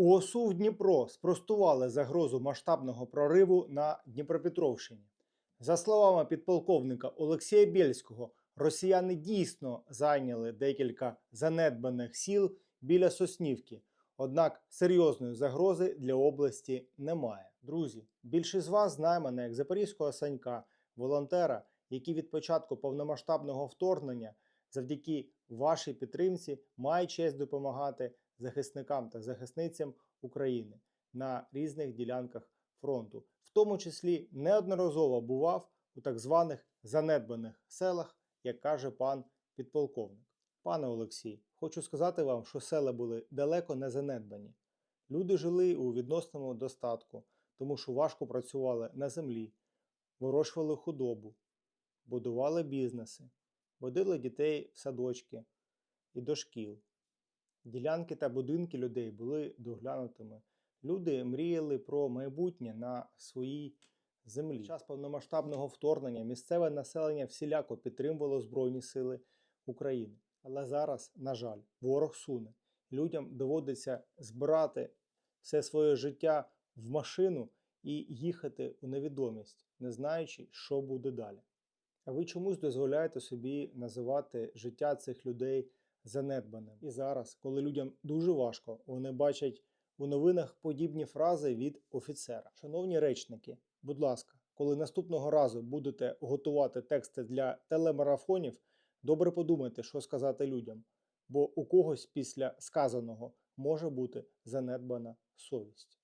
У ОСУ в Дніпро спростували загрозу масштабного прориву на Дніпропетровщині. За словами підполковника Олексія Бєльського, росіяни дійсно зайняли декілька занедбаних сіл біля Соснівки. Однак серйозної загрози для області немає. Друзі, більшість з вас знає мене як запорізького санька, волонтера, який від початку повномасштабного вторгнення завдяки вашій підтримці має честь допомагати захисникам та захисницям України на різних ділянках фронту, в тому числі неодноразово бував у так званих занедбаних селах, як каже пан підполковник. Пане Олексій, хочу сказати вам, що села були далеко не занедбані. Люди жили у відносному достатку, тому що важко працювали на землі, вирощували худобу, будували бізнеси, водили дітей в садочки і до шкіл. Ділянки та будинки людей були доглянутими. Люди мріяли про майбутнє на своїй землі. Під час повномасштабного вторгнення місцеве населення всіляко підтримувало Збройні Сили України. Але зараз, на жаль, ворог суне. Людям доводиться збирати все своє життя в машину і їхати у невідомість, не знаючи, що буде далі. А ви чомусь дозволяєте собі називати життя цих людей занедбаним. І зараз, коли людям дуже важко, вони бачать у новинах подібні фрази від офіцера. Шановні речники, будь ласка, коли наступного разу будете готувати тексти для телемарафонів, добре подумайте, що сказати людям, бо у когось після сказаного може бути занедбана совість.